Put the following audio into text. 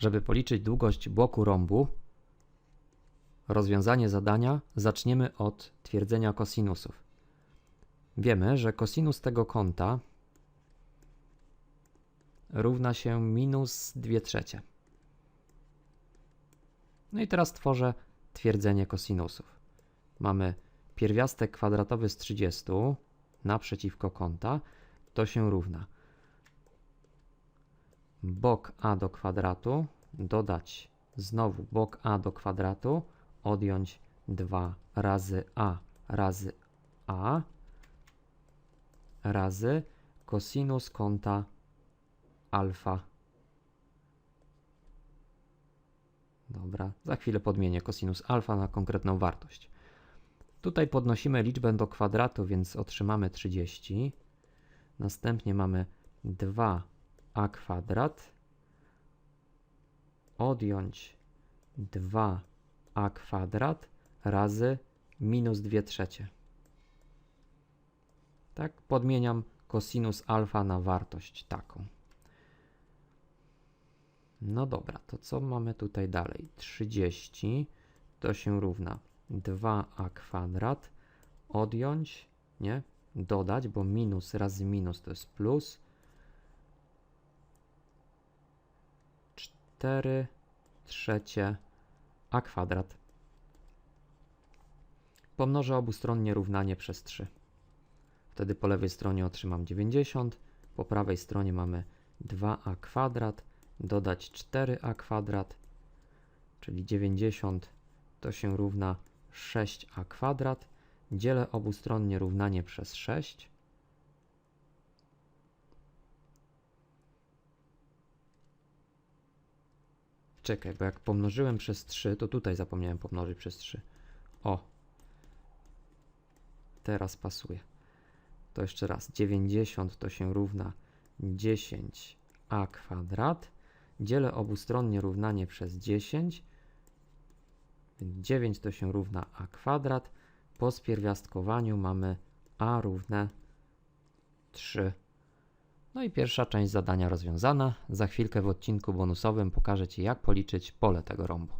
Żeby policzyć długość boku rąbu, rozwiązanie zadania zaczniemy od twierdzenia kosinusów. Wiemy, że kosinus tego kąta równa się minus 2 trzecie. No i teraz tworzę twierdzenie kosinusów. Mamy pierwiastek kwadratowy z 30 naprzeciwko kąta, to się równa bok a do kwadratu, dodać znowu bok a do kwadratu, odjąć 2 razy a razy a razy kosinus kąta alfa. Dobra, za chwilę podmienię kosinus alfa na konkretną wartość. Tutaj podnosimy liczbę do kwadratu, więc otrzymamy 30. Następnie mamy 2 a kwadrat odjąć 2a kwadrat razy minus 2 trzecie. Tak, podmieniam kosinus alfa na wartość taką. No dobra, to co mamy tutaj dalej? 30 to się równa 2a kwadrat odjąć, nie, dodać, bo minus razy minus to jest plus 4 trzecie a kwadrat. Pomnożę obustronnie równanie przez 3. Wtedy po lewej stronie otrzymam 90, po prawej stronie mamy 2a kwadrat, dodać 4a kwadrat, czyli 90 to się równa 6a kwadrat. Dzielę obustronnie równanie przez 6. Czekaj, bo jak pomnożyłem przez 3, to tutaj zapomniałem pomnożyć przez 3. O. Teraz pasuje. To jeszcze raz. 90 to się równa 10a kwadrat. Dzielę obustronnie równanie przez 10. Więc 9 to się równa a kwadrat. Po spierwiastkowaniu mamy a równe 3. No i pierwsza część zadania rozwiązana. Za chwilkę w odcinku bonusowym pokażę Ci, jak policzyć pole tego rąbu.